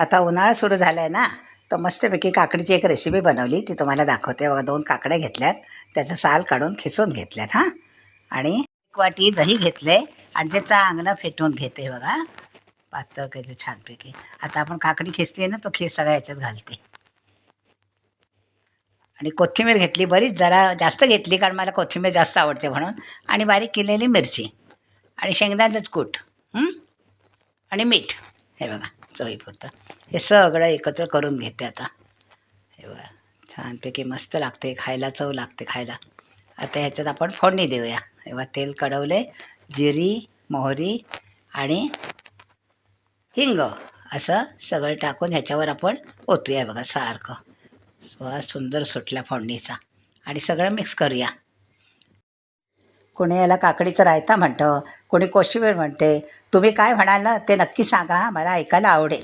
आता उन्हाळा सुरू झाला आहे ना तर मस्तपैकी काकडीची एक रेसिपी बनवली. ती तुम्हाला दाखवते. बघा दोन काकड्या घेतल्यात. त्याचं साल काढून खिसून घेतल्यात हां. आणि एक वाटी दही घेतले आणि ते चांगलं फेटून घेते बघा. पातळ केलं छानपैकी. आता आपण काकडी खेचली ना तो खीस सगळ्या याच्यात घालते. आणि कोथिंबीर घेतली बरीच जरा जास्त घेतली कारण मला कोथिंबीर जास्त आवडते म्हणून. आणि बारीक केलेली मिरची. आणि शेंगदाण्याचंच कूट आणि मीठ. हे बघा. चवीपुरतं. हे सगळं एकत्र करून घेते आता. हे बघा छानपैकी मस्त लागते खायला चव लागते खायला. आता ह्याच्यात आपण फोडणी देऊया. हे तेल कडवले जिरी मोहरी आणि हिंग असं सगळं टाकून ह्याच्यावर आपण ओतूया बघा सारखं. सुंदर सुटला फोडणीचा. आणि सगळं मिक्स करूया. कोणी याला काकडीचं रायता म्हणतं कोणी कोशिंबीर म्हणते. तुम्ही काय म्हणाल ना ते नक्की सांगा मला ऐकायला आवडेल.